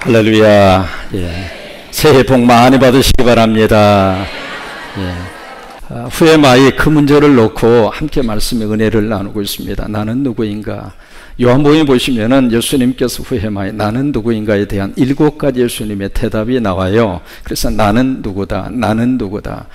할렐루야. 예. 새해 복 많이 받으시기 바랍니다. 예. 아, 후에 마이 그 문제를 놓고 함께 말씀의 은혜를 나누고 있습니다. 나는 누구인가? 요한복음 보시면은 예수님께서 후에 마이 나는 누구인가에 대한 일곱 가지 예수님의 대답이 나와요. 그래서 나는 누구다, 나는 누구다.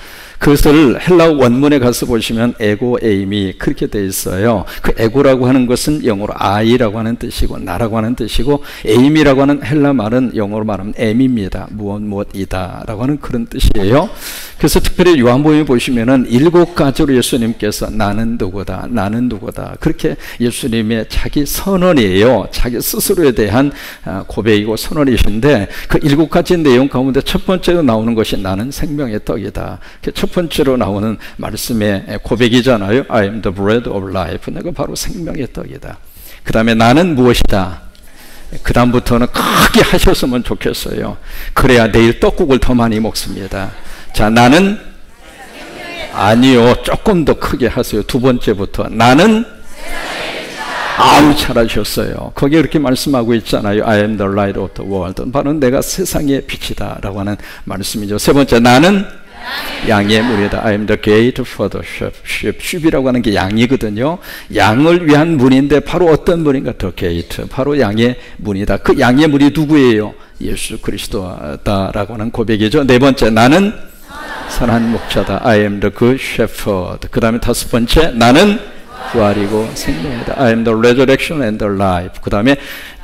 그것을 헬라 원문에 가서 보시면 에고 에임이 그렇게 돼 있어요. 그 에고라고 하는 것은 영어로 I라고 하는 뜻이고 나라고 하는 뜻이고 에임이라고 하는 헬라 말은 영어로 말하면 M입니다. 무엇 무엇이다라고 하는 그런 뜻이에요. 그래서 특별히 요한복음에 보시면은 일곱 가지로 예수님께서 나는 누구다, 나는 누구다 그렇게 예수님의 자기 선언이에요. 자기 스스로에 대한 아, 고백이고 선언이신데 그 일곱 가지 내용 가운데 첫 번째로 나오는 것이 나는 생명의 떡이다. 첫 번째로 나오는 말씀의 고백이잖아요. I am the bread of life. 내가 바로 생명의 떡이다. 그 다음에 나는 무엇이다. 그 다음부터는 크게 하셨으면 좋겠어요. 그래야 내일 떡국을 더 많이 먹습니다. 자, 나는 아니요. 조금 더 크게 하세요. 두 번째부터. 나는 아우 잘하셨어요. 거기에 이렇게 말씀하고 있잖아요. I am the light of the world. 바로 내가 세상의 빛이다라고 하는 말씀이죠. 세 번째 나는 양의 문이다. I am the gate for the sheep. sheep. sheep이라고 하는 게 양이거든요. 양을 위한 문인데 바로 어떤 문인가? The gate. 바로 양의 문이다. 그 양의 문이 누구예요? 예수 그리스도다라고 하는 고백이죠. 네 번째 나는 선한 목자다. I am the good shepherd. 그 다음에 다섯 번째 나는 부활이고 생명이다. I am the resurrection and the life. 그 다음에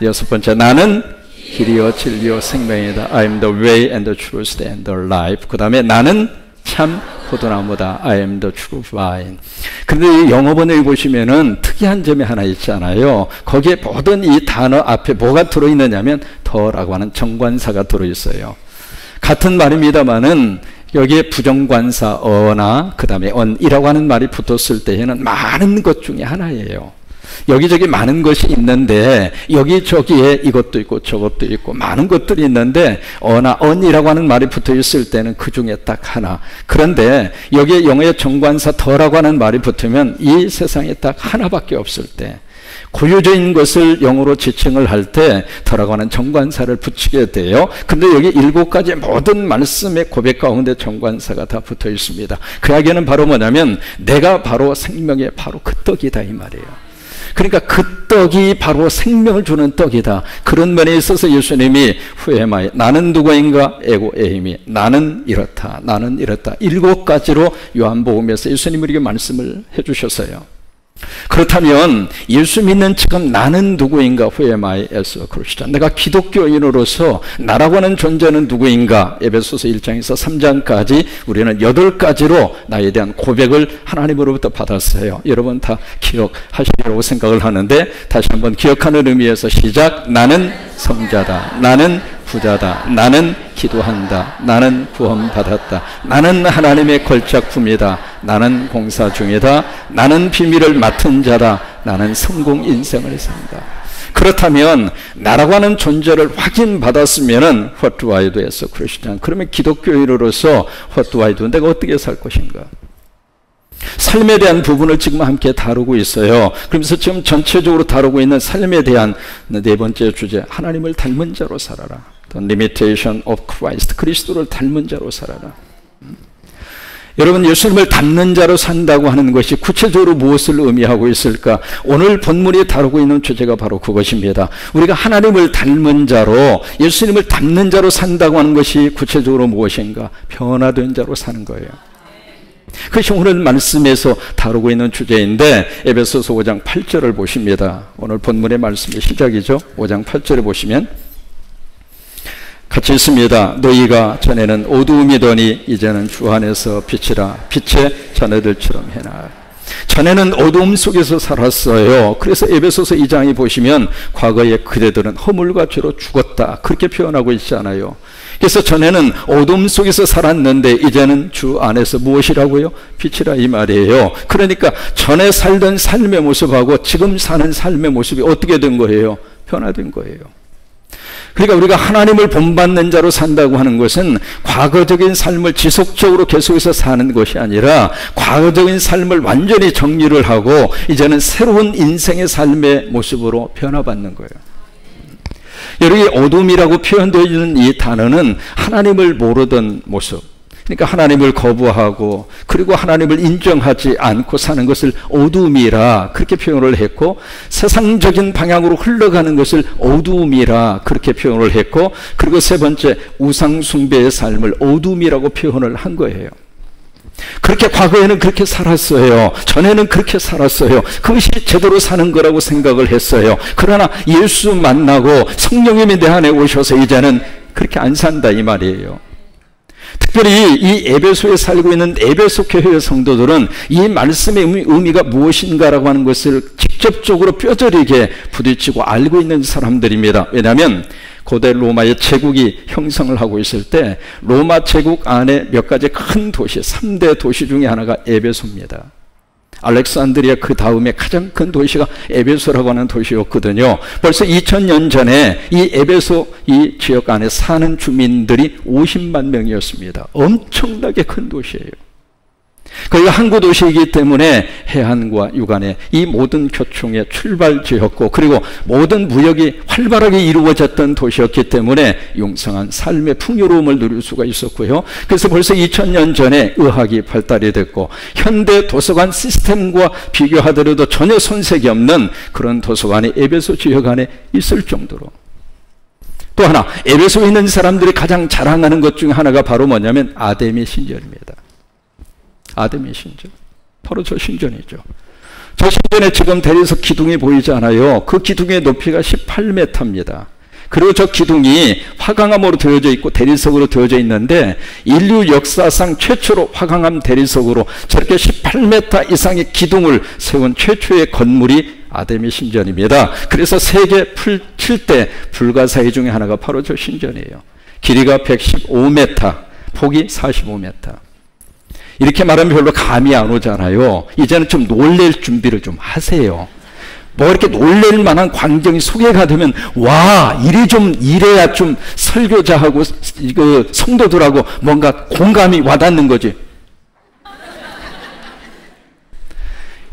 여섯 번째 나는 길이요 진리요 생명이다. I am the way and the truth and the life. 그 다음에 나는 참 포도나무다. I am the true vine. 그런데 영어 번역에 보시면은 특이한 점이 하나 있잖아요. 거기에 모든 이 단어 앞에 뭐가 들어있느냐면 더라고 하는 정관사가 들어있어요. 같은 말입니다만은 여기에 부정관사 어나 그 다음에 언이라고 하는 말이 붙었을 때에는 많은 것 중에 하나예요. 여기저기 많은 것이 있는데 여기저기에 이것도 있고 저것도 있고 많은 것들이 있는데 어나 언이라고 하는 말이 붙어 있을 때는 그 중에 딱 하나. 그런데 여기에 영어의 정관사 더라고 하는 말이 붙으면 이 세상에 딱 하나밖에 없을 때 고유적인 것을 영어로 지칭을 할 때 더라고 하는 정관사를 붙이게 돼요. 근데 여기 일곱 가지 모든 말씀의 고백 가운데 정관사가 다 붙어 있습니다. 그 이야기는 바로 뭐냐면 내가 바로 생명의 바로 그 떡이다 이 말이에요. 그러니까 그 떡이 바로 생명을 주는 떡이다. 그런 면에 있어서 예수님이 후에마이 나는 누구인가 에고 에임이 나는 이렇다. 나는 이렇다. 일곱 가지로 요한복음에서 예수님 우리에게 말씀을 해 주셨어요. 그렇다면 예수 믿는 지금 나는 누구인가 후에마이에서 그러시다. 내가 기독교인으로서 나라고 하는 존재는 누구인가 에베소서 1장에서 3장까지 우리는 여덟 가지로 나에 대한 고백을 하나님으로부터 받았어요. 여러분 다 기억하시리라고 생각을 하는데 다시 한번 기억하는 의미에서 시작 나는 성자다. 나는 부자다. 나는 기도한다. 나는 구원받았다. 나는 하나님의 걸작품이다. 나는 공사 중이다. 나는 비밀을 맡은 자다. 나는 성공 인생을 산다. 그렇다면 나라고 하는 존재를 확인받았으면은 what do I do에서 그러시잖아. 그러면 기독교인으로서 what do I do? 내가 어떻게 살 것인가? 삶에 대한 부분을 지금 함께 다루고 있어요. 그러면서 지금 전체적으로 다루고 있는 삶에 대한 네 번째 주제, 하나님을 닮은 자로 살아라. The limitation of Christ. 그리스도를 닮은 자로 살아라. 음. 여러분 예수님을 닮는 자로 산다고 하는 것이 구체적으로 무엇을 의미하고 있을까? 오늘 본문이 다루고 있는 주제가 바로 그것입니다. 우리가 하나님을 닮은 자로 예수님을 닮는 자로 산다고 하는 것이 구체적으로 무엇인가? 변화된 자로 사는 거예요. 그것이 오늘 말씀에서 다루고 있는 주제인데 에베소서 5장 8절을 보십니다. 오늘 본문의 말씀의 시작이죠. 5장 8절에 보시면 같이 있습니다. 너희가 전에는 어두움이더니 이제는 주 안에서 빛이라 빛의 자녀들처럼 해나. 전에는 어두움 속에서 살았어요. 그래서 에베소서 2장에 보시면 과거의 그대들은 허물과 죄로 죽었다. 그렇게 표현하고 있잖아요. 그래서 전에는 어둠 속에서 살았는데 이제는 주 안에서 무엇이라고요? 빛이라 이 말이에요. 그러니까 전에 살던 삶의 모습하고 지금 사는 삶의 모습이 어떻게 된 거예요? 변화된 거예요. 그러니까 우리가 하나님을 본받는 자로 산다고 하는 것은 과거적인 삶을 지속적으로 계속해서 사는 것이 아니라 과거적인 삶을 완전히 정리를 하고 이제는 새로운 인생의 삶의 모습으로 변화받는 거예요. 여기 어둠이라고 표현되어 있는 이 단어는 하나님을 모르던 모습. 그러니까 하나님을 거부하고 그리고 하나님을 인정하지 않고 사는 것을 어둠이라 그렇게 표현을 했고 세상적인 방향으로 흘러가는 것을 어둠이라 그렇게 표현을 했고 그리고 세 번째 우상 숭배의 삶을 어둠이라고 표현을 한 거예요. 그렇게 과거에는 그렇게 살았어요. 전에는 그렇게 살았어요. 그것이 제대로 사는 거라고 생각을 했어요. 그러나 예수 만나고 성령님이 내 안에 오셔서 이제는 그렇게 안 산다 이 말이에요. 특별히 이 에베소에 살고 있는 에베소 교회의 성도들은 이 말씀의 의미, 가 무엇인가라고 하는 것을 직접적으로 뼈저리게 부딪히고 알고 있는 사람들입니다. 왜냐하면 고대 로마의 제국이 형성을 하고 있을 때 로마 제국 안에 몇 가지 큰 도시, 3대 도시 중에 하나가 에베소입니다. 알렉산드리아 그 다음에 가장 큰 도시가 에베소라고 하는 도시였거든요. 벌써 2000년 전에 이 에베소 이 지역 안에 사는 주민들이 50만 명이었습니다. 엄청나게 큰 도시예요. 거기가 항구 도시이기 때문에 해안과 육안의 이 모든 교총의 출발지였고 그리고 모든 무역이 활발하게 이루어졌던 도시였기 때문에 용성한 삶의 풍요로움을 누릴 수가 있었고요. 그래서 벌써 2000년 전에 의학이 발달이 됐고 현대 도서관 시스템과 비교하더라도 전혀 손색이 없는 그런 도서관이 에베소 지역 안에 있을 정도로 또 하나 에베소에 있는 사람들이 가장 자랑하는 것 중에 하나가 바로 뭐냐면 아데미 신전입니다. 아담의 신전. 바로 저 신전이죠. 저 신전에 지금 대리석 기둥이 보이지 않아요. 그 기둥의 높이가 18m입니다. 그리고 저 기둥이 화강암으로 되어져 있고 대리석으로 되어져 있는데 인류 역사상 최초로 화강암 대리석으로 저렇게 18m 이상의 기둥을 세운 최초의 건물이 아데미 신전입니다. 그래서 세계 풀 7대 불가사의 중에 하나가 바로 저 신전이에요. 길이가 115m, 폭이 45m. 이렇게 말하면 별로 감이 안 오잖아요. 이제는 좀 놀랄 준비를 좀 하세요. 뭐 이렇게 놀랄 만한 광경이 소개가 되면 와 이래 좀 이래야 좀 설교자하고 그 성도들하고 뭔가 공감이 와닿는 거지.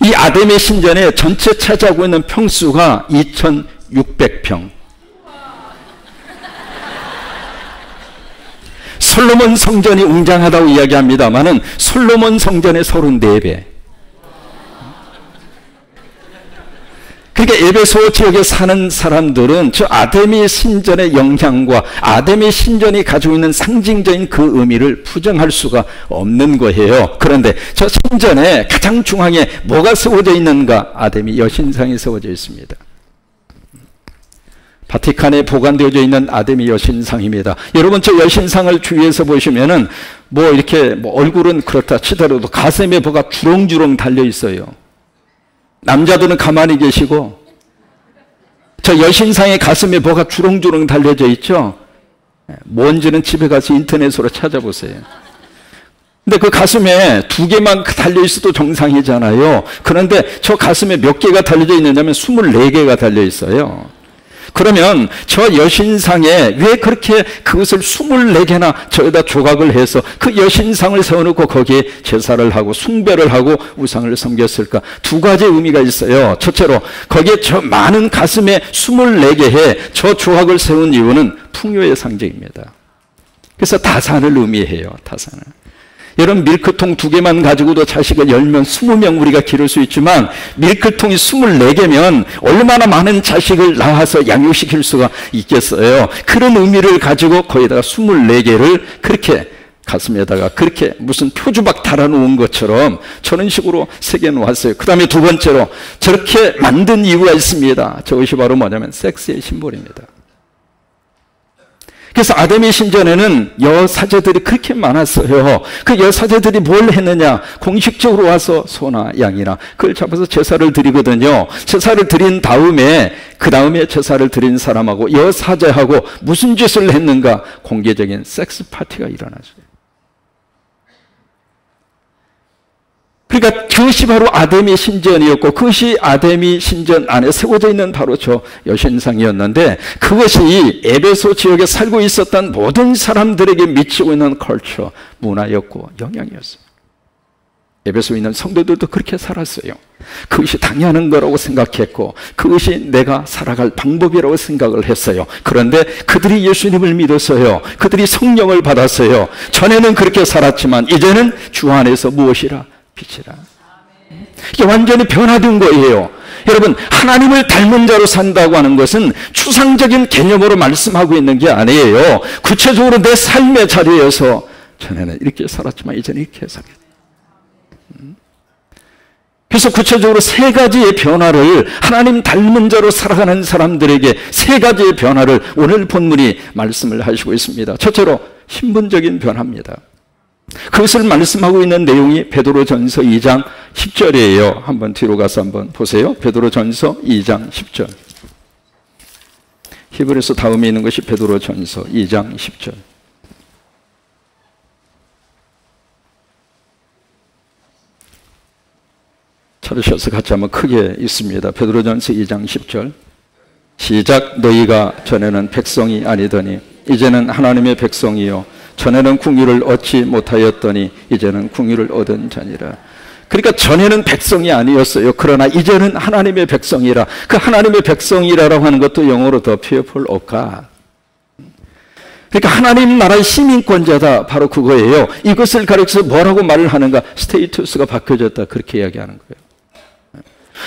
이 아담의 신전에 전체 차지하고 있는 평수가 2,600평. 솔로몬 성전이 웅장하다고 이야기합니다만은 솔로몬 성전의 34배. 그러니까 에베소 지역에 사는 사람들은 저 아데미 신전의 영향과 아데미 신전이 가지고 있는 상징적인 그 의미를 부정할 수가 없는 거예요. 그런데 저 신전의 가장 중앙에 뭐가 세워져 있는가? 아데미 여신상이 세워져 있습니다. 바티칸에 보관되어져 있는 아데미 여신상입니다. 여러분 저 여신상을 주위에서 보시면은 뭐 이렇게 뭐 얼굴은 그렇다 치더라도 가슴에 뭐가 주렁주렁 달려 있어요. 남자들은 가만히 계시고 저 여신상의 가슴에 뭐가 주렁주렁 달려져 있죠. 뭔지는 집에 가서 인터넷으로 찾아보세요. 근데 그 가슴에 두 개만 달려 있어도 정상이잖아요. 그런데 저 가슴에 몇 개가 달려져 있느냐면 24개가 달려 있어요. 그러면 저 여신상에 왜 그렇게 그것을 24개나 저에다 조각을 해서 그 여신상을 세워놓고 거기에 제사를 하고 숭배를 하고 우상을 섬겼을까? 두 가지 의미가 있어요. 첫째로 거기에 저 많은 가슴에 24개의 저 조각을 세운 이유는 풍요의 상징입니다. 그래서 다산을 의미해요. 다산을. 여러분 밀크통 두 개만 가지고도 자식을 열면 20명 우리가 기를 수 있지만 밀크통이 24개면 얼마나 많은 자식을 낳아서 양육시킬 수가 있겠어요. 그런 의미를 가지고 거기다가 24개를 그렇게 가슴에다가 그렇게 무슨 표주박 달아놓은 것처럼 저런 식으로 새겨 놓았어요. 그 다음에 두 번째로 저렇게 만든 이유가 있습니다. 저것이 바로 뭐냐면 섹스의 심볼입니다. 그래서 아담의 신전에는 여사제들이 그렇게 많았어요. 그 여사제들이 뭘 했느냐? 공식적으로 와서 소나 양이나 그걸 잡아서 제사를 드리거든요. 제사를 드린 다음에 그 다음에 제사를 드린 사람하고 여사제하고 무슨 짓을 했는가? 공개적인 섹스 파티가 일어나죠. 그러니까 그것이 바로 아데미 신전이었고 그것이 아데미 신전 안에 세워져 있는 바로 저 여신상이었는데 그것이 에베소 지역에 살고 있었던 모든 사람들에게 미치고 있는 컬처, 문화였고 영향이었어요. 에베소에 있는 성도들도 그렇게 살았어요. 그것이 당연한 거라고 생각했고 그것이 내가 살아갈 방법이라고 생각을 했어요. 그런데 그들이 예수님을 믿었어요. 그들이 성령을 받았어요. 전에는 그렇게 살았지만 이제는 주 안에서 무엇이라 빛이라. 이게 완전히 변화된 거예요. 여러분, 하나님을 닮은 자로 산다고 하는 것은 추상적인 개념으로 말씀하고 있는 게 아니에요. 구체적으로 내 삶의 자리에서 전에는 이렇게 살았지만 이제는 이렇게 살겠다. 그래서 구체적으로 세 가지의 변화를 하나님 닮은 자로 살아가는 사람들에게 세 가지의 변화를 오늘 본문이 말씀을 하시고 있습니다. 첫째로 신분적인 변화입니다. 그것을 말씀하고 있는 내용이 베드로전서 2장 10절이에요. 한번 뒤로 가서 한번 보세요. 베드로전서 2장 10절. 히브리서 다음에 있는 것이 베드로전서 2장 10절. 찾으셔서 같이 한번 크게 있습니다. 베드로전서 2장 10절. 시작 너희가 전에는 백성이 아니더니 이제는 하나님의 백성이요 전에는 궁유를 얻지 못하였더니 이제는 궁유를 얻은 자니라. 그러니까 전에는 백성이 아니었어요. 그러나 이제는 하나님의 백성이라. 그 하나님의 백성이라고 하는 것도 영어로 더 오카. 그러니까 하나님 나라의 시민권자다. 바로 그거예요. 이것을 가리켜서 뭐라고 말을 하는가? 스테이투스가 바뀌어졌다. 그렇게 이야기하는 거예요.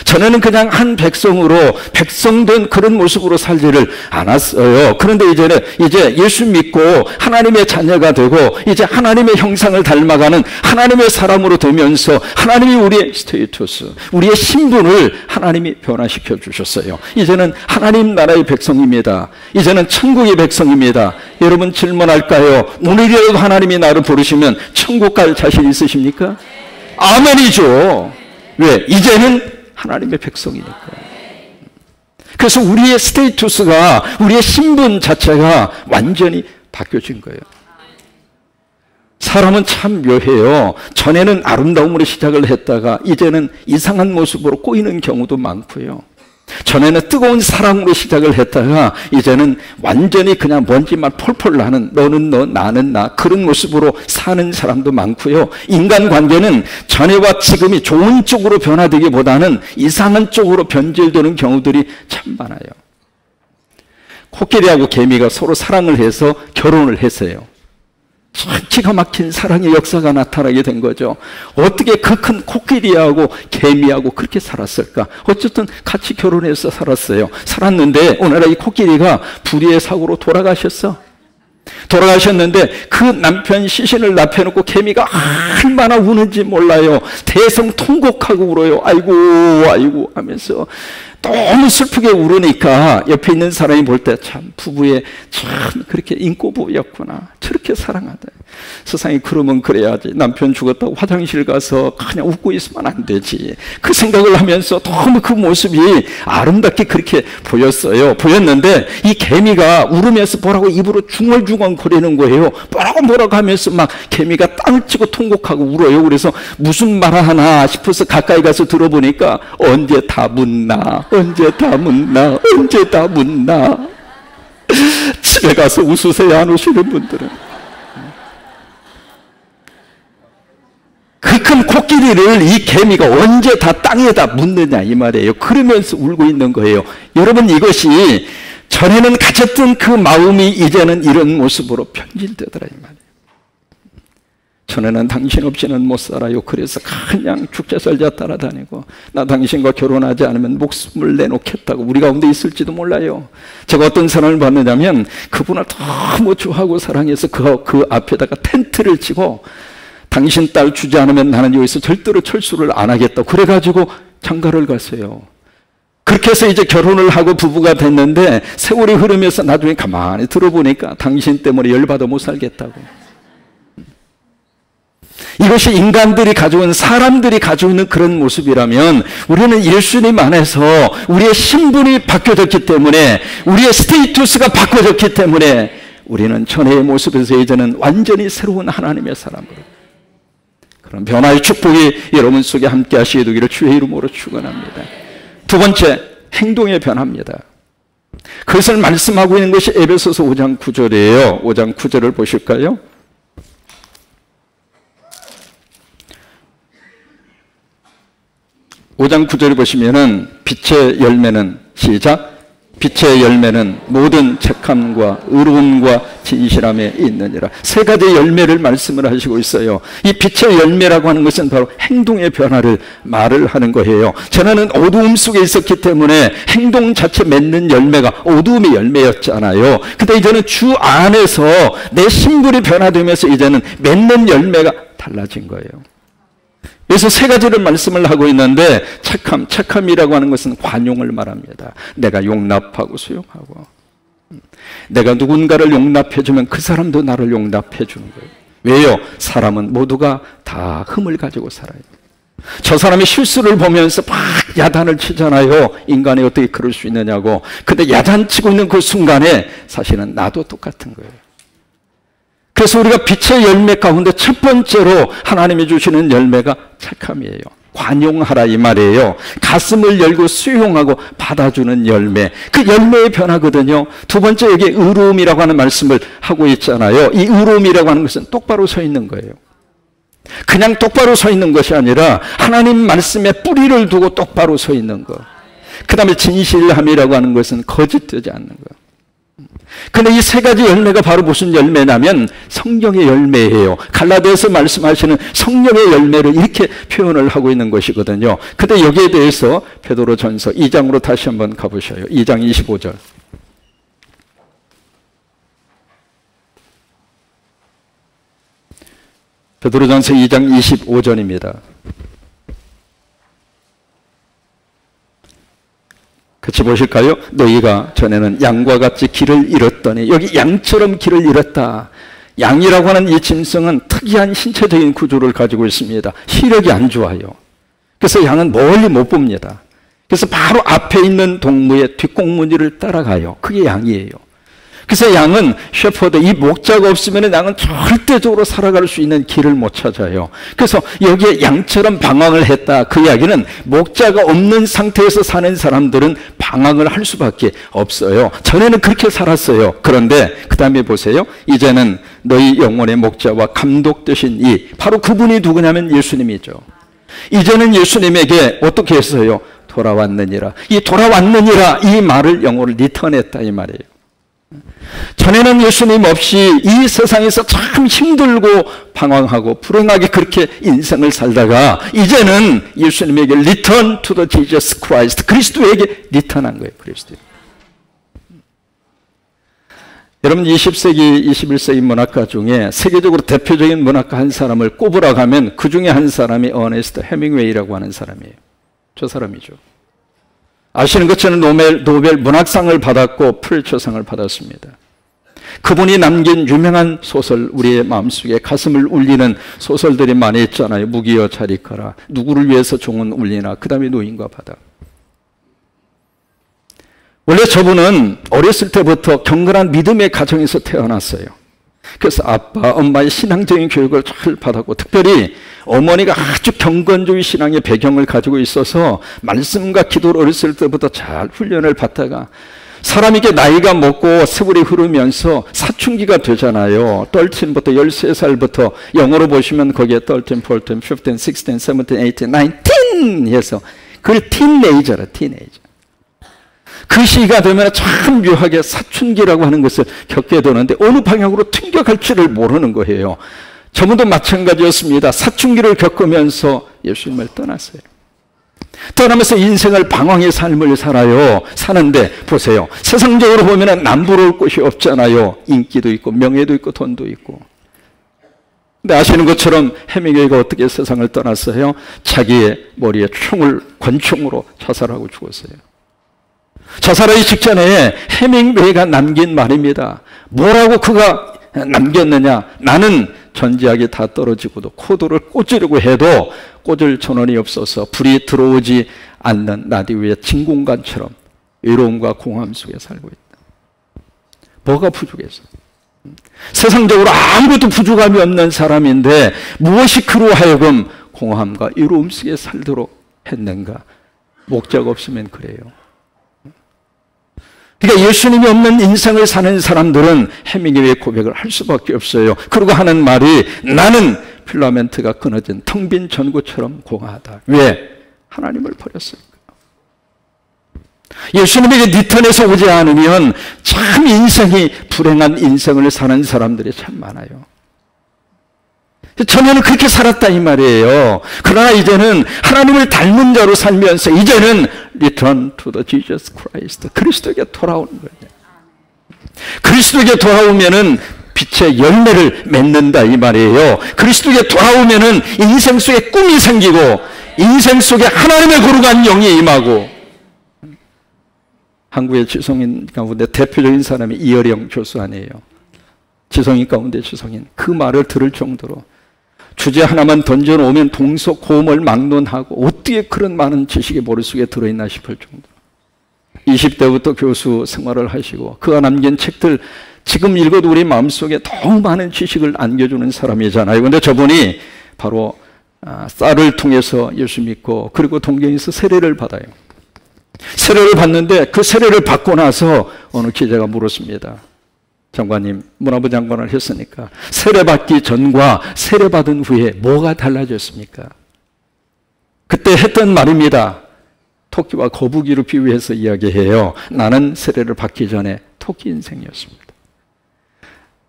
전에는 그냥 한 백성으로 백성된 그런 모습으로 살지를 않았어요. 그런데 이제는 이제 예수 믿고 하나님의 자녀가 되고 이제 하나님의 형상을 닮아가는 하나님의 사람으로 되면서 하나님이 우리의 스테이투스, 우리의 신분을 하나님이 변화시켜 주셨어요. 이제는 하나님 나라의 백성입니다. 이제는 천국의 백성입니다. 여러분 질문할까요? 오늘이라도 하나님이 나를 부르시면 천국 갈 자신 있으십니까? 아멘이죠. 왜? 이제는 하나님의 백성이니까. 그래서 우리의 스테이투스가, 우리의 신분 자체가 완전히 바뀌어진 거예요. 사람은 참 묘해요. 전에는 아름다움으로 시작을 했다가 이제는 이상한 모습으로 꼬이는 경우도 많고요. 전에는 뜨거운 사랑으로 시작을 했다가 이제는 완전히 그냥 먼지만 폴폴 나는 너는 너 나는 나 그런 모습으로 사는 사람도 많고요. 인간관계는 전에와 지금이 좋은 쪽으로 변화되기보다는 이상한 쪽으로 변질되는 경우들이 참 많아요. 코끼리하고 개미가 서로 사랑을 해서 결혼을 했어요. 기가 막힌 사랑의 역사가 나타나게 된 거죠. 어떻게 그 큰 코끼리하고 개미하고 그렇게 살았을까? 어쨌든 같이 결혼해서 살았어요. 살았는데 오늘날 이 코끼리가 불의의 사고로 돌아가셨어. 돌아가셨는데 그 남편 시신을 납혀놓고 개미가 얼마나 우는지 몰라요. 대성통곡하고 울어요. 아이고 아이고 하면서 너무 슬프게 울으니까 옆에 있는 사람이 볼 때 참 부부의 참 그렇게 인꼬부였구나. 저렇게 사랑하다. 세상에 그러면 그래야지. 남편 죽었다고 화장실 가서 그냥 웃고 있으면 안 되지. 그 생각을 하면서 너무 그 모습이 아름답게 그렇게 보였어요. 보였는데 이 개미가 울으면서 뭐라고 입으로 중얼중얼 거리는 거예요. 뭐라고 뭐라고 하면서 막 개미가 땅을 치고 통곡하고 울어요. 그래서 무슨 말 하나 싶어서 가까이 가서 들어보니까 언제 다 묻나 언제 다 묻나 언제 다 묻나 집에 가서 웃으세요 안 우시는 분들은 큰 코끼리를 이 개미가 언제 다 땅에다 묻느냐 이 말이에요 그러면서 울고 있는 거예요 여러분 이것이 전에는 가졌던 그 마음이 이제는 이런 모습으로 변질되더라 이 말이에요 전에는 당신 없이는 못 살아요. 그래서 그냥 축제설자 따라다니고 나 당신과 결혼하지 않으면 목숨을 내놓겠다고 우리 가운데 있을지도 몰라요. 제가 어떤 사람을 봤느냐면 그분을 너무 좋아하고 사랑해서 그, 그 앞에다가 텐트를 치고 당신 딸 주지 않으면 나는 여기서 절대로 철수를 안 하겠다. 그래가지고 장가를 갔어요. 그렇게 해서 이제 결혼을 하고 부부가 됐는데 세월이 흐르면서 나중에 가만히 들어보니까 당신 때문에 열받아 못 살겠다고. 이것이 인간들이 있는 사람들이 가지고 있는 그런 모습이라면 우리는 예수님 안에서 우리의 신분이 바뀌어졌기 때문에 우리의 스테이투스가 바뀌어졌기 때문에 우리는 전의 모습에서 이제는 완전히 새로운 하나님의 사람으로 그런 변화의 축복이 여러분 속에 함께 하시게 되기를 주의 이름으로 축원합니다. 두 번째 행동의 변화입니다. 그것을 말씀하고 있는 것이 에베소서 5장 9절이에요. 5장 9절을 보실까요? 5장 9절에 보시면은 빛의 열매는 시작 빛의 열매는 모든 착함과 의로움과 진실함에 있느니라. 세 가지 열매를 말씀을 하시고 있어요. 이 빛의 열매라고 하는 것은 바로 행동의 변화를 말을 하는 거예요. 전에는 어두움 속에 있었기 때문에 행동 자체 맺는 열매가 어두움의 열매였잖아요. 근데 이제는 주 안에서 내 신분이 변화되면서 이제는 맺는 열매가 달라진 거예요. 그래서 세 가지를 말씀을 하고 있는데 착함, 착함이라고 하는 것은 관용을 말합니다. 내가 용납하고 수용하고 내가 누군가를 용납해주면 그 사람도 나를 용납해주는 거예요. 왜요? 사람은 모두가 다 흠을 가지고 살아요. 저 사람이 실수를 보면서 막 야단을 치잖아요. 인간이 어떻게 그럴 수 있느냐고. 근데 야단치고 있는 그 순간에 사실은 나도 똑같은 거예요. 그래서 우리가 빛의 열매 가운데 첫 번째로 하나님이 주시는 열매가 착함이에요. 관용하라 이 말이에요. 가슴을 열고 수용하고 받아주는 열매. 그 열매의 변화거든요. 두 번째 여기 의로움이라고 하는 말씀을 하고 있잖아요. 이 의로움이라고 하는 것은 똑바로 서 있는 거예요. 그냥 똑바로 서 있는 것이 아니라 하나님 말씀에 뿌리를 두고 똑바로 서 있는 것. 그 다음에 진실함이라고 하는 것은 거짓되지 않는 것. 근데 이 세 가지 열매가 바로 무슨 열매냐면 성령의 열매예요. 갈라디아서 말씀하시는 성령의 열매를 이렇게 표현을 하고 있는 것이거든요. 근데 여기에 대해서 베드로 전서 2장으로 다시 한번 가보셔요. 2장 25절. 베드로 전서 2장 25절입니다. 같이 보실까요? 너희가 전에는 양과 같이 길을 잃었더니 여기 양처럼 길을 잃었다. 양이라고 하는 이 짐승은 특이한 신체적인 구조를 가지고 있습니다. 시력이 안 좋아요. 그래서 양은 멀리 못 봅니다. 그래서 바로 앞에 있는 동무의 뒷공무니를 따라가요. 그게 양이에요. 그래서 양은 셰퍼드 이 목자가 없으면 양은 절대적으로 살아갈 수 있는 길을 못 찾아요. 그래서 여기에 양처럼 방황을 했다. 그 이야기는 목자가 없는 상태에서 사는 사람들은 방황을 할 수밖에 없어요. 전에는 그렇게 살았어요. 그런데 그 다음에 보세요. 이제는 너희 영혼의 목자와 감독 되신 이 바로 그분이 누구냐면 예수님이죠. 이제는 예수님에게 어떻게 했어요? 돌아왔느니라. 이 돌아왔느니라 이 말을 영어로 리턴했다 이 말이에요. 전에는 예수님 없이 이 세상에서 참 힘들고 방황하고 불행하게 그렇게 인생을 살다가 이제는 예수님에게 to the Jesus Christ 그리스도에게 리턴한 거예요. 그리스도. 여러분 20세기 21세기 문학가 중에 세계적으로 대표적인 문학가 한 사람을 꼽으라 하면 그 중에 한 사람이 어네스트 해밍웨이라고 하는 사람이에요. 저 사람이죠. 아시는 것처럼 노벨, 노벨 문학상을 받았고 프리처상을 받았습니다. 그분이 남긴 유명한 소설 우리의 마음속에 가슴을 울리는 소설들이 많이 있잖아요. 무기여 자리카라 누구를 위해서 종은 울리나 그 다음에 노인과 바다 원래 저분은 어렸을 때부터 경건한 믿음의 가정에서 태어났어요. 그래서 아빠, 엄마의 신앙적인 교육을 잘 받았고 특별히 어머니가 아주 경건주의 신앙의 배경을 가지고 있어서 말씀과 기도를 어렸을 때부터 잘 훈련을 받다가 사람에게 나이가 먹고 세월이 흐르면서 사춘기가 되잖아요. 13부터 13살부터 영어로 보시면 거기에 13, 14, 15, 16, 17, 18, 19 해서 그걸 티네이저라 티네이저. 그 시기가 되면 참 묘하게 사춘기라고 하는 것을 겪게 되는데 어느 방향으로 튕겨갈지를 모르는 거예요. 저분도 마찬가지였습니다. 사춘기를 겪으면서 예수님을 떠났어요. 떠나면서 인생을 방황의 삶을 살아요. 사는데 보세요. 세상적으로 보면 남부러울 곳이 없잖아요. 인기도 있고 명예도 있고 돈도 있고. 근데 아시는 것처럼 해밍웨이가 어떻게 세상을 떠났어요? 자기의 머리에 총을 권총으로 자살하고 죽었어요. 자살하기 직전에 해밍웨이가 남긴 말입니다. 뭐라고 그가 남겼느냐? 나는 전지하게 다 떨어지고도 코드를 꽂으려고 해도 꽂을 전원이 없어서 불이 들어오지 않는 나디오의 진공관처럼 외로움과 공허함 속에 살고 있다. 뭐가 부족해서? 세상적으로 아무것도 부족함이 없는 사람인데 무엇이 그로 하여금 공허함과 외로움 속에 살도록 했는가? 목적 없으면 그래요. 그러니까 예수님이 없는 인생을 사는 사람들은 해밍웨이 고백을 할 수밖에 없어요. 그리고 하는 말이 나는 필라멘트가 끊어진 텅 빈 전구처럼 공허하다. 왜? 하나님을 버렸을까? 예수님에게 니턴에서 오지 않으면 참 인생이 불행한 인생을 사는 사람들이 참 많아요. 전에는 그렇게 살았다 이 말이에요. 그러나 이제는 하나님을 닮은 자로 살면서 이제는 return to the Jesus Christ. 그리스도에게 돌아오는 거예요. 그리스도에게 돌아오면은 빛의 열매를 맺는다 이 말이에요. 그리스도에게 돌아오면은 인생 속에 꿈이 생기고 인생 속에 하나님의 거룩한 영이 임하고 한국의 지성인 가운데 대표적인 사람이 이어령 교수 아니에요. 지성인 가운데 지성인 그 말을 들을 정도로 주제 하나만 던져놓으면 동서고음을 막론하고 어떻게 그런 많은 지식이 머릿속에 들어있나 싶을 정도 20대부터 교수 생활을 하시고 그가 남긴 책들 지금 읽어도 우리 마음속에 너무 많은 지식을 안겨주는 사람이잖아요. 근데 저분이 바로 아, 쌀을 통해서 예수 믿고 그리고 동경에서 세례를 받아요. 세례를 받는데 그 세례를 받고 나서 어느 기자가 물었습니다. 장관님, 문화부 장관을 했으니까 세례받기 전과 세례받은 후에 뭐가 달라졌습니까? 그때 했던 말입니다. 토끼와 거북이로 비유해서 이야기해요. 나는 세례를 받기 전에 토끼 인생이었습니다.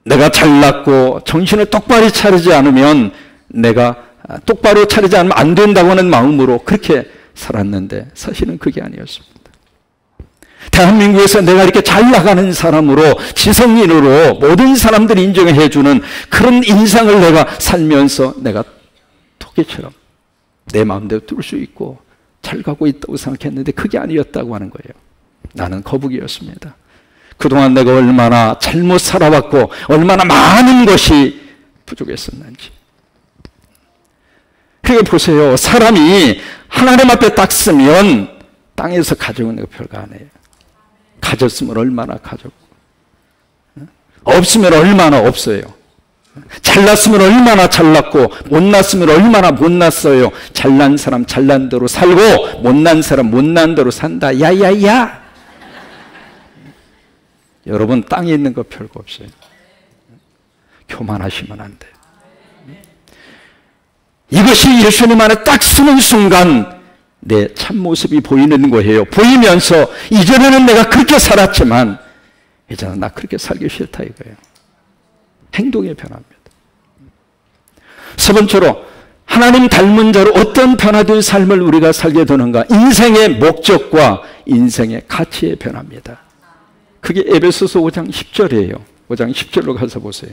내가 잘났고 정신을 똑바로 차리지 않으면 내가 똑바로 차리지 않으면 안 된다고 하는 마음으로 그렇게 살았는데 사실은 그게 아니었습니다. 대한민국에서 내가 이렇게 잘 나가는 사람으로 지성인으로 모든 사람들이 인정해 주는 그런 인상을 내가 살면서 내가 토끼처럼 내 마음대로 뚫을 수 있고 잘 가고 있다고 생각했는데 그게 아니었다고 하는 거예요. 나는 거북이였습니다. 그동안 내가 얼마나 잘못 살아왔고 얼마나 많은 것이 부족했었는지. 그게 보세요. 사람이 하나님 앞에 딱 쓰면 땅에서 가져오는 거 별거 아니에요. 가졌으면 얼마나 가졌고 없으면 얼마나 없어요. 잘났으면 얼마나 잘났고 못났으면 얼마나 못났어요. 잘난 사람 잘난 대로 살고 못난 사람 못난 대로 산다. 야야야. 여러분 땅에 있는 거 별거 없어요. 교만하시면 안 돼요. 이것이 예수님 안에 딱 쓰는 순간 내 참모습이 보이는 거예요. 보이면서 이전에는 내가 그렇게 살았지만 이제는 나 그렇게 살기 싫다 이거예요. 행동이 변합니다. 세 번째로 하나님 닮은 자로 어떤 변화된 삶을 우리가 살게 되는가? 인생의 목적과 인생의 가치에 변합니다. 그게 에베소서 5장 10절이에요. 5장 10절로 가서 보세요.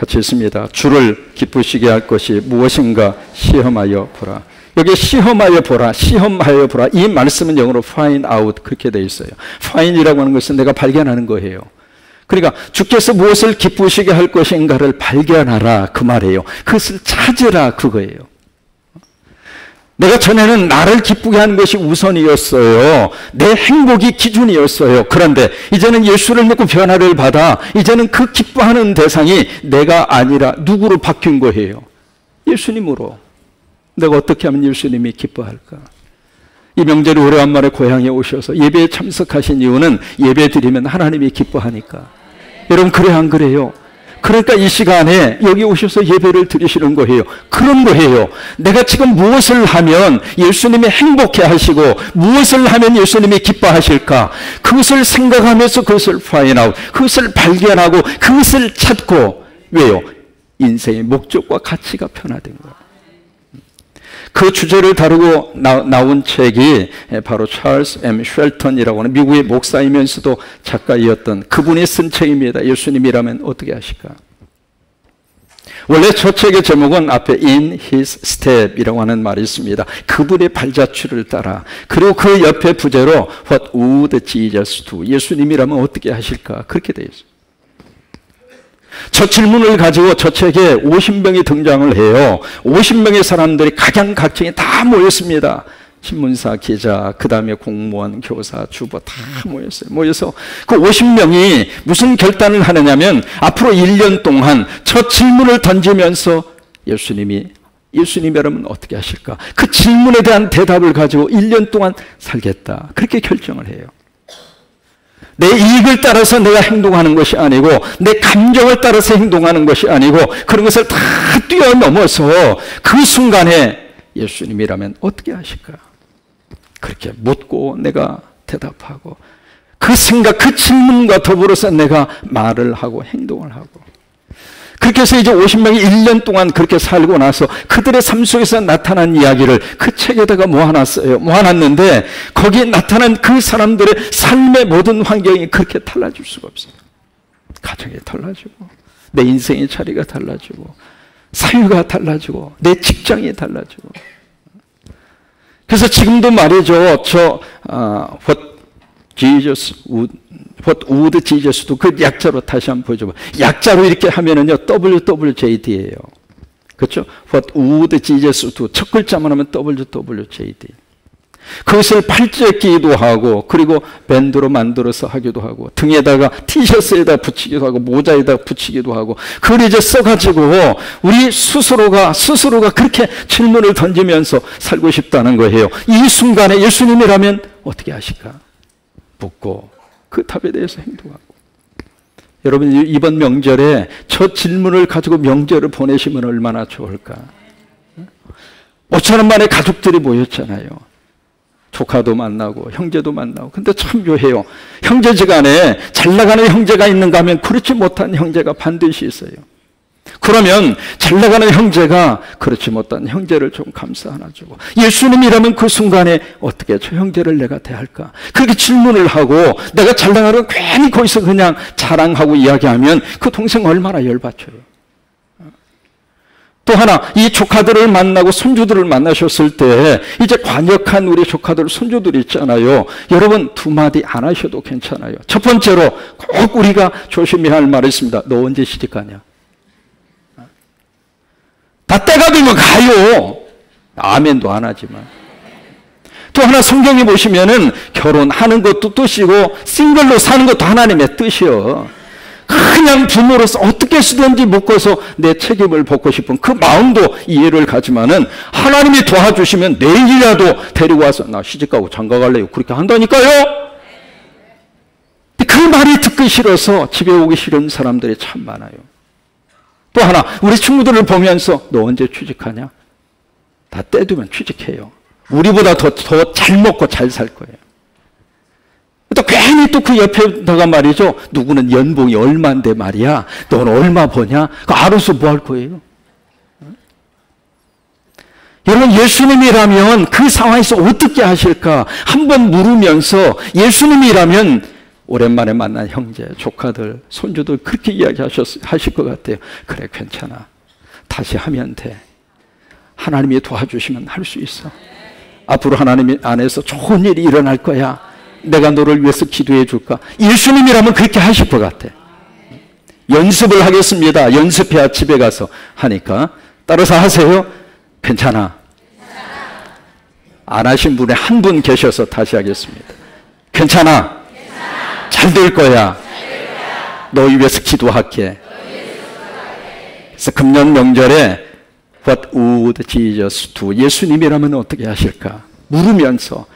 같이 있습니다. 주를 기쁘시게 할 것이 무엇인가 시험하여 보라. 여기 시험하여 보라, 시험하여 보라. 이 말씀은 영어로 find out 그렇게 되어 있어요. find이라고 하는 것은 내가 발견하는 거예요. 그러니까 주께서 무엇을 기쁘시게 할 것인가를 발견하라 그 말이에요. 그것을 찾으라 그거예요. 내가 전에는 나를 기쁘게 하는 것이 우선이었어요. 내 행복이 기준이었어요. 그런데 이제는 예수를 믿고 변화를 받아 이제는 그 기뻐하는 대상이 내가 아니라 누구로 바뀐 거예요? 예수님으로. 내가 어떻게 하면 예수님이 기뻐할까? 이 명절에 오래간만에 고향에 오셔서 예배에 참석하신 이유는 예배 드리면 하나님이 기뻐하니까. 여러분 그래 안 그래요? 그러니까 이 시간에 여기 오셔서 예배를 드리시는 거예요. 그런 거예요. 내가 지금 무엇을 하면 예수님이 행복해 하시고 무엇을 하면 예수님이 기뻐하실까? 그것을 생각하면서 그것을 out, 그것을 발견하고 그것을 찾고 왜요? 인생의 목적과 가치가 변화된 거예요. 그 주제를 다루고 나, 온 책이 바로 찰스 M. 쉘턴이라고 하는 미국의 목사이면서도 작가이었던 그분이 쓴 책입니다. 예수님이라면 어떻게 하실까? 원래 저 책의 제목은 앞에 in his step이라고 하는 말이 있습니다. 그분의 발자취를 따라 그리고 그 옆에 부제로 what would Jesus do? 예수님이라면 어떻게 하실까? 그렇게 되어 있어요. 저 질문을 가지고 저 책에 50명이 등장을 해요. 50명의 사람들이 각양 각층에 다 모였습니다. 신문사, 기자, 그 다음에 공무원, 교사, 주부 다 모였어요. 모여서 그 50명이 무슨 결단을 하느냐면 앞으로 1년 동안 저 질문을 던지면서 예수님이 예수님이라면 어떻게 하실까? 그 질문에 대한 대답을 가지고 1년 동안 살겠다. 그렇게 결정을 해요. 내 이익을 따라서 내가 행동하는 것이 아니고 내 감정을 따라서 행동하는 것이 아니고 그런 것을 다 뛰어넘어서 그 순간에 예수님이라면 어떻게 하실까? 그렇게 묻고 내가 대답하고 그 생각, 그 질문과 더불어서 내가 말을 하고 행동을 하고 그렇게 해서 이제 50명이 1년 동안 그렇게 살고 나서 그들의 삶 속에서 나타난 이야기를 그 책에다가 모아놨어요. 모아놨는데 거기에 나타난 그 사람들의 삶의 모든 환경이 그렇게 달라질 수가 없어요. 가정이 달라지고, 내 인생의 자리가 달라지고, 사유가 달라지고, 내 직장이 달라지고. 그래서 지금도 말이죠. 저, 어, Jesus would what would Jesus도 그 약자로 다시 한번 보여줘 약자로 이렇게 하면은요, WWJD예요. 그렇죠? What would Jesus do? 첫 글자만 하면 WWJD. 그것을 팔찌에 끼기도 하고 그리고 밴드로 만들어서 하기도 하고 등에다가 티셔츠에다 붙이기도 하고 모자에다 붙이기도 하고 그걸 이제 써가지고 우리 스스로가 스스로가 그렇게 질문을 던지면서 살고 싶다는 거예요. 이 순간에 예수님이라면 어떻게 하실까? 묻고 그 답에 대해서 행동하고 여러분 이번 명절에 저 질문을 가지고 명절을 보내시면 얼마나 좋을까? 5천 원 만에 가족들이 모였잖아요. 조카도 만나고 형제도 만나고 근데 참 묘해요. 형제지간에 잘 나가는 형제가 있는가 하면 그렇지 못한 형제가 반드시 있어요. 그러면 잘 나가는 형제가 그렇지 못한 형제를 좀 감싸 안아주고 예수님이라면 그 순간에 어떻게 저 형제를 내가 대할까? 그렇게 질문을 하고 내가 잘 나가는 괜히 거기서 그냥 자랑하고 이야기하면 그 동생 얼마나 열받쳐요. 또 하나 이 조카들을 만나고 손주들을 만나셨을 때 이제 관역한 우리 조카들 손주들 있잖아요. 여러분 두 마디 안 하셔도 괜찮아요. 첫 번째로 꼭 우리가 조심해야 할 말이 있습니다. 너 언제 시집 가냐? 다 때가 되면 가요. 아멘도 안 하지만. 또 하나 성경에 보시면은 결혼하는 것도 뜻이고 싱글로 사는 것도 하나님의 뜻이요. 그냥 부모로서 어떻게 쓰든지 묶어서 내 책임을 벗고 싶은 그 마음도 이해를 가지만은 하나님이 도와주시면 내일이라도 데리고 와서 나 시집가고 장가갈래요. 그렇게 한다니까요. 그 말이 듣기 싫어서 집에 오기 싫은 사람들이 참 많아요. 또 하나, 우리 친구들을 보면서 너 언제 취직하냐? 다 떼두면 취직해요. 우리보다 더, 더 잘 먹고 잘 살 거예요. 또 괜히 또 그 옆에다가 말이죠. 누구는 연봉이 얼마인데 말이야. 넌 얼마 버냐? 그 알아서 뭐 할 거예요? 여러분, 예수님이라면 그 상황에서 어떻게 하실까? 한번 물으면서 예수님이라면 오랜만에 만난 형제, 조카들, 손주들 그렇게 이야기하셨, 하실 것 같아요. 그래, 괜찮아. 다시 하면 돼. 하나님이 도와주시면 할 수 있어. 앞으로 하나님 안에서 좋은 일이 일어날 거야. 내가 너를 위해서 기도해 줄까? 예수님이라면 그렇게 하실 것 같아. 연습을 하겠습니다. 연습해야 집에 가서 하니까. 따라서 하세요. 괜찮아. 안 하신 분에 한 분 계셔서 다시 하겠습니다. 괜찮아. 잘 될 거야. 너희 위해서 기도할게. 그래서 금년 명절에 What would Jesus do? 예수님이라면 어떻게 하실까? 물으면서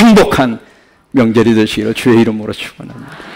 행복한 명절이 되시기를 주의 이름으로 축원합니다.